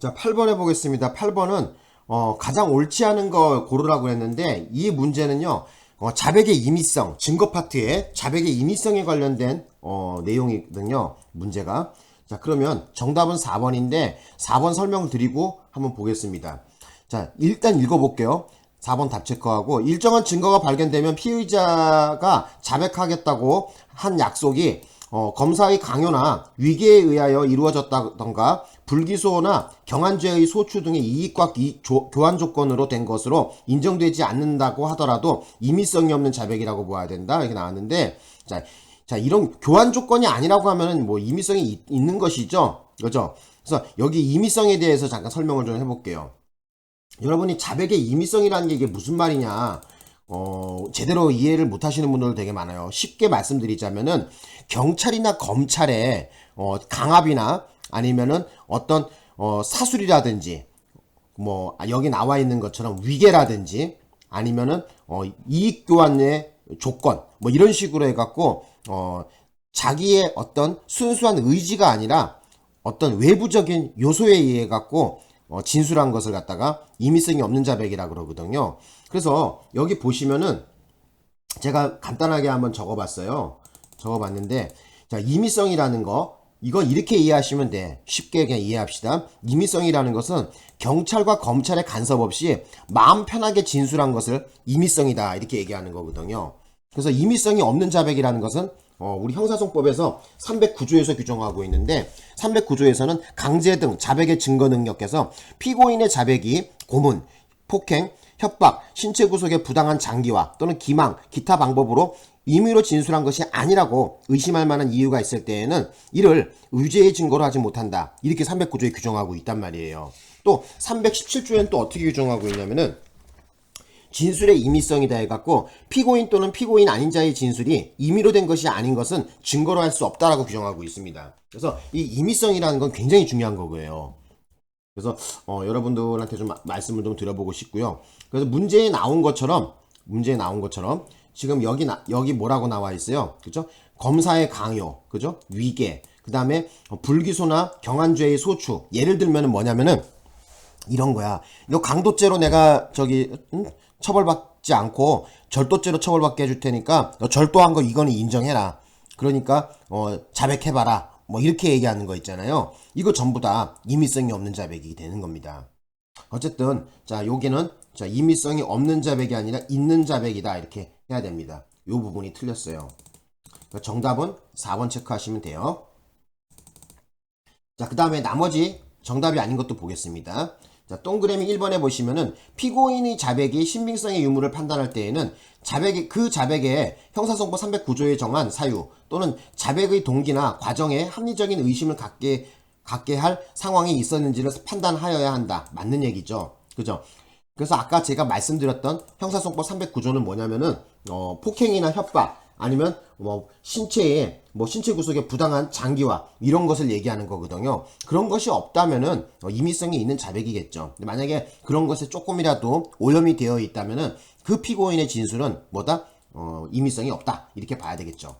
자, 8번 해보겠습니다. 8번은 어, 가장 옳지 않은 거 고르라고 했는데 이 문제는요. 어, 자백의 임의성, 증거 파트에 자백의 임의성에 관련된 어, 내용이거든요. 문제가. 자, 그러면 정답은 4번인데 4번 설명을 드리고 한번 보겠습니다. 자, 일단 읽어볼게요. 4번 답 체크하고 일정한 증거가 발견되면 피의자가 자백하겠다고 한 약속이 어, 검사의 강요나 위계에 의하여 이루어졌다던가 불기소나 경한죄의 소추 등의 이익과 이- 조- 교환 조건으로 된 것으로 인정되지 않는다고 하더라도 임의성이 없는 자백이라고 보아야 된다. 이렇게 나왔는데 자, 자 이런 교환 조건이 아니라고 하면은 뭐 임의성이 있- 있는 것이죠. 그죠? 그래서 여기 임의성에 대해서 잠깐 설명을 좀 해볼게요. 여러분이 자백의 임의성이라는 게 이게 무슨 말이냐 어, 제대로 이해를 못 하시는 분들 되게 많아요. 쉽게 말씀드리자면은 경찰이나 검찰에 어, 강압이나 아니면은 어떤 어, 사술이라든지 뭐 아, 여기 나와 있는 것처럼 위계라든지 아니면은 어, 이익 교환의 조건 뭐 이런 식으로 해갖고 어, 자기의 어떤 순수한 의지가 아니라 어떤 외부적인 요소에 의해 갖고 어, 진술한 것을 갖다가 임의성이 없는 자백이라 그러거든요. 그래서 여기 보시면은 제가 간단하게 한번 적어봤어요. 적어봤는데 자 임의성이라는 거 이거 이렇게 이해하시면 돼. 쉽게 그냥 이해합시다. 임의성이라는 것은 경찰과 검찰의 간섭 없이 마음 편하게 진술한 것을 임의성이다 이렇게 얘기하는 거거든요. 그래서 임의성이 없는 자백이라는 것은 어, 우리 형사소송법에서 309조에서 규정하고 있는데 309조에서는 강제 등 자백의 증거 능력에서 피고인의 자백이 고문, 폭행, 협박, 신체 구속의 부당한 장기화 또는 기망, 기타 방법으로 임의로 진술한 것이 아니라고 의심할 만한 이유가 있을 때에는 이를 의죄의 증거로 하지 못한다. 이렇게 309조에 규정하고 있단 말이에요. 또 317조에는 또 어떻게 규정하고 있냐면은 진술의 임의성이다 해갖고 피고인 또는 피고인 아닌 자의 진술이 임의로 된 것이 아닌 것은 증거로 할 수 없다라고 규정하고 있습니다. 그래서 이 임의성이라는 건 굉장히 중요한 거고요. 그래서 어, 여러분들한테 좀 마- 말씀을 좀 드려보고 싶고요. 그래서 문제에 나온 것처럼 문제에 나온 것처럼 지금 여기 나, 여기 뭐라고 나와 있어요, 그죠? 검사의 강요, 그죠? 위계, 그 다음에 불기소나 경한죄의 소추. 예를 들면은 뭐냐면은 이런 거야. 너 강도죄로 내가 저기 응? 처벌받지 않고 절도죄로 처벌받게 해줄 테니까 너 절도한 거 이거는 인정해라. 그러니까 어 자백해봐라. 뭐 이렇게 얘기하는 거 있잖아요. 이거 전부 다 임의성이 없는 자백이 되는 겁니다. 어쨌든 자 여기는 자 임의성이 없는 자백이 아니라 있는 자백이다 이렇게 해야 됩니다. 요 부분이 틀렸어요. 그러니까 정답은 4번 체크하시면 돼요. 자, 그 다음에 나머지 정답이 아닌 것도 보겠습니다. 자, 동그라미 1번에 보시면은 피고인의 자백이 신빙성의 유무를 판단할 때에는 자백의, 그 자백에 형사성법 309조에 정한 사유 또는 자백의 동기나 과정에 합리적인 의심을 갖게, 갖게 할 상황이 있었는지를 판단하여야 한다. 맞는 얘기죠. 그죠? 그래서 아까 제가 말씀드렸던 형사소송법 309조는 뭐냐면은 어, 폭행이나 협박 아니면 뭐 신체에 뭐 신체 구속에 부당한 장기화 이런 것을 얘기하는 거거든요. 그런 것이 없다면은 어, 임의성이 있는 자백이겠죠. 만약에 그런 것에 조금이라도 오염이 되어 있다면은 그 피고인의 진술은 뭐다? 어, 임의성이 없다 이렇게 봐야 되겠죠.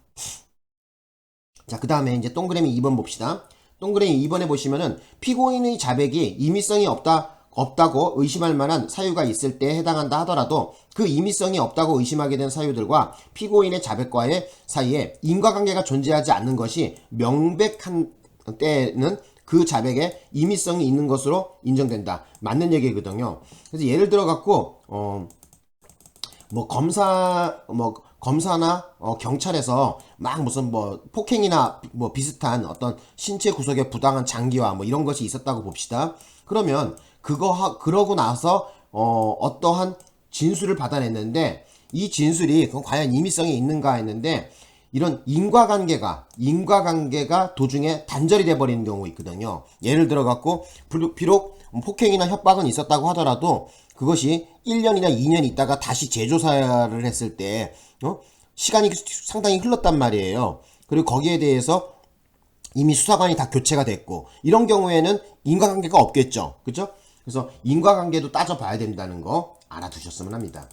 자, 그 다음에 이제 동그라미 2번 봅시다. 동그라미 2번에 보시면은 피고인의 자백이 임의성이 없다, 없다고 의심할 만한 사유가 있을 때에 해당한다 하더라도 그 임의성이 없다고 의심하게 된 사유들과 피고인의 자백과의 사이에 인과관계가 존재하지 않는 것이 명백한 때는 그 자백에 임의성이 있는 것으로 인정된다. 맞는 얘기거든요. 그래서 예를 들어 갖고, 어, 뭐 검사 뭐 검사나 어, 경찰에서 막 무슨 뭐 폭행이나 뭐 비슷한 어떤 신체 구속에 부당한 장기화 뭐 이런 것이 있었다고 봅시다. 그러면 그거 하, 그러고 나서 어 어떠한 진술을 받아냈는데 이 진술이 그건 과연 임의성이 있는가 했는데 이런 인과관계가 인과관계가 도중에 단절이 돼 버리는 경우 있거든요. 예를 들어 갖고 비록- 비록 폭행이나 협박은 있었다고 하더라도 그것이 1년이나 2년 있다가 다시 재조사를 했을 때 어? 시간이 상당히 흘렀단 말이에요. 그리고 거기에 대해서 이미 수사관이 다 교체가 됐고 이런 경우에는 인과관계가 없겠죠. 그죠? 그래서 인과관계도 따져봐야 된다는 거 알아두셨으면 합니다.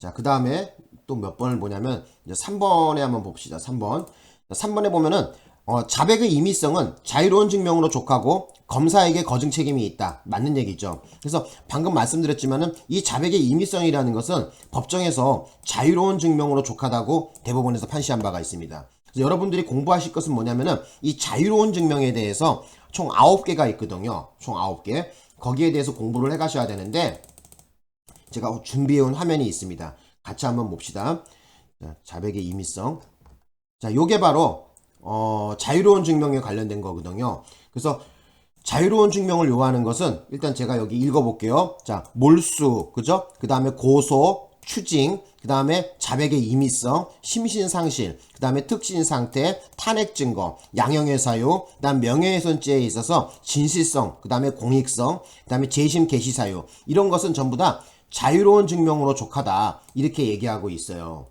자, 그 다음에 또 몇 번을 보냐면, 이제 3번에 한번 봅시다. 3번. 3번에 보면은, 어, 자백의 임의성은 자유로운 증명으로 족하고, 검사에게 거증 책임이 있다. 맞는 얘기죠. 그래서 방금 말씀드렸지만은 이 자백의 임의성이라는 것은 법정에서 자유로운 증명으로 족하다고 대법원에서 판시한 바가 있습니다. 여러분들이 공부하실 것은 뭐냐면은 이 자유로운 증명에 대해서 총 9개가 있거든요. 총 9개. 거기에 대해서 공부를 해 가셔야 되는데 제가 준비해 온 화면이 있습니다. 같이 한번 봅시다. 자, 자백의 임의성. 자, 요게 바로 어, 자유로운 증명에 관련된 거거든요. 그래서 자유로운 증명을 요하는 것은 일단 제가 여기 읽어볼게요. 자, 몰수, 그죠? 그 다음에 고소, 추징, 그 다음에 자백의 임의성, 심신상실, 그 다음에 특신상태, 탄핵 증거, 양형의 사유, 그 다음 명예훼손죄에 있어서 진실성, 그 다음에 공익성, 그 다음에 재심 개시 사유 이런 것은 전부 다 자유로운 증명으로 족하다 이렇게 얘기하고 있어요.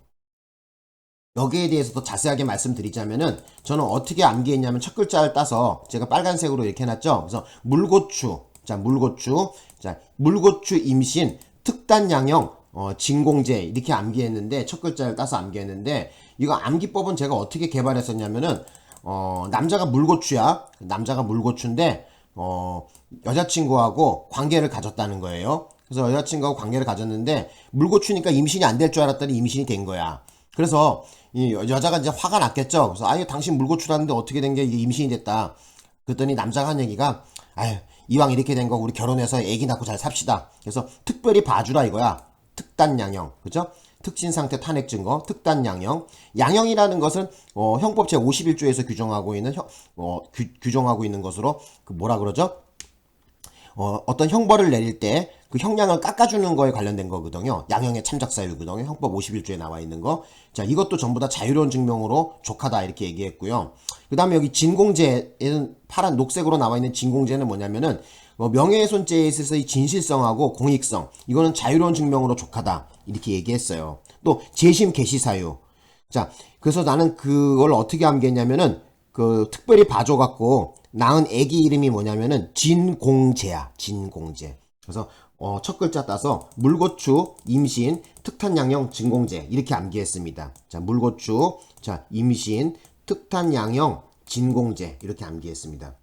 여기에 대해서 더 자세하게 말씀드리자면은 저는 어떻게 암기했냐면 첫 글자를 따서 제가 빨간색으로 이렇게 해놨죠. 그래서 물고추, 자 물고추, 자 물고추 임신 특단 양형 어, 진공제 이렇게 암기했는데 첫 글자를 따서 암기했는데 이거 암기법은 제가 어떻게 개발했었냐면은 어, 남자가 물고추야 남자가 물고추인데 어, 여자친구하고 관계를 가졌다는 거예요. 그래서 여자친구하고 관계를 가졌는데 물고추니까 임신이 안 될 줄 알았더니 임신이 된 거야. 그래서 이 여- 여자가 이제 화가 났겠죠. 그래서 아유 당신 물고추라는데 어떻게 된 게 임신이 됐다. 그랬더니 남자가 한 얘기가 아유 이왕 이렇게 된 거 우리 결혼해서 아기 낳고 잘 삽시다. 그래서 특별히 봐주라 이거야. 특단 양형, 그죠? 특신 상태 탄핵 증거, 특단 양형. 양형이라는 것은 어, 형법 제 51조에서 규정하고 있는 형, 어, 규, 규정하고 있는 것으로 그 뭐라 그러죠? 어, 어떤 형벌을 내릴 때 그 형량을 깎아주는 거에 관련된 거거든요. 양형의 참작 사유거든요. 형법 51조에 나와 있는 거. 자, 이것도 전부 다 자유로운 증명으로 족하다 이렇게 얘기했고요. 그 다음에 여기 진공제에는 파란 녹색으로 나와 있는 진공제는 뭐냐면은 어, 명예훼손죄에 있어서의 진실성하고 공익성 이거는 자유로운 증명으로 족하다 이렇게 얘기했어요. 또 재심 개시 사유. 자, 그래서 나는 그걸 어떻게 암기했냐면은 그 특별히 봐줘갖고 낳은 애기 이름이 뭐냐면은 진공제야 진공제. 그래서 어, 첫 글자 따서 물고추 임신 특탄 양형 진공제 이렇게 암기했습니다. 자 물고추 자 임신 특탄 양형 진공제 이렇게 암기했습니다.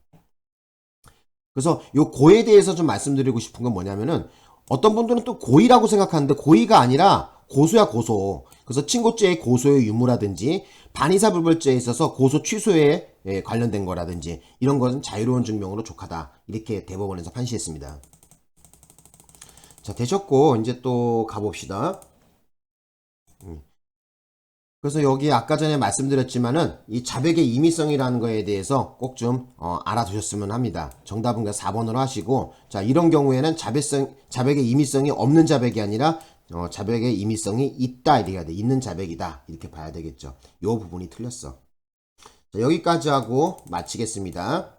그래서 요 고에 대해서 좀 말씀드리고 싶은 건 뭐냐면은 어떤 분들은 또 고의라고 생각하는데 고의가 아니라 고소야 고소. 그래서 친고죄의 고소의 유무라든지 반의사 불벌죄에 있어서 고소 취소에 예, 관련된 거라든지 이런 것은 자유로운 증명으로 족하다. 이렇게 대법원에서 판시했습니다. 자, 되셨고 이제 또 가봅시다. 음. 그래서 여기 아까 전에 말씀드렸지만은 이 자백의 임의성이라는 거에 대해서 꼭좀 알아두셨으면 합니다. 정답은 그 4번으로 하시고 자 이런 경우에는 자백성 자백의 임의성이 없는 자백이 아니라 어, 자백의 임의성이 있다 해야 돼. 있는 자백이다 이렇게 봐야 되겠죠. 요 부분이 틀렸어. 자, 여기까지 하고 마치겠습니다.